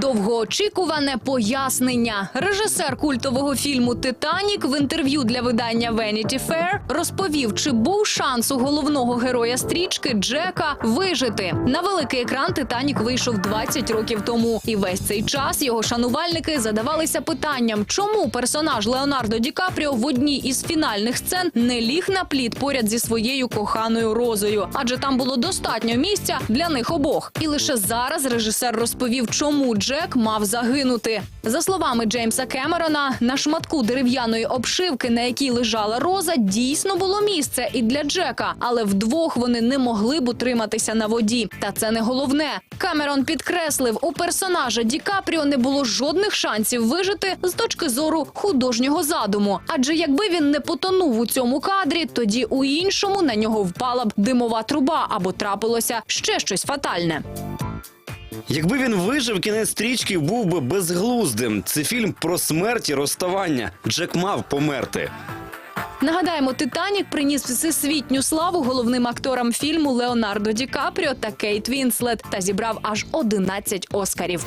Довгоочікуване пояснення. Режисер культового фільму Титанік в інтерв'ю для видання Vanity Fair розповів, чи був шанс у головного героя стрічки Джека вижити. На великий екран Титанік вийшов 20 років тому, і весь цей час його шанувальники задавалися питанням, чому персонаж Леонардо Ді Капріо в одній із фінальних сцен не ліг на плід поряд зі своєю коханою розою, адже там було достатньо місця для них обох. І лише зараз режисер розповів, чому Джек мав загинути. За словами Джеймса Кемерона, на шматку дерев'яної обшивки, на якій лежала роза, дійсно було місце і для Джека, але вдвох вони не могли б утриматися на воді. Та це не головне. Камерон підкреслив, у персонажа Ді Капріо не було жодних шансів вижити з точки зору художнього задуму. Адже якби він не потонув у цьому кадрі, тоді у іншому на нього впала б димова труба або трапилося ще щось фатальне. Якби він вижив, кінець стрічки був би безглуздим. Це фільм про смерть і розставання. Джек мав померти. Нагадаємо, Титанік приніс всесвітню славу головним акторам фільму Леонардо Ді Капріо та Кейт Вінслет та зібрав аж 11 оскарів.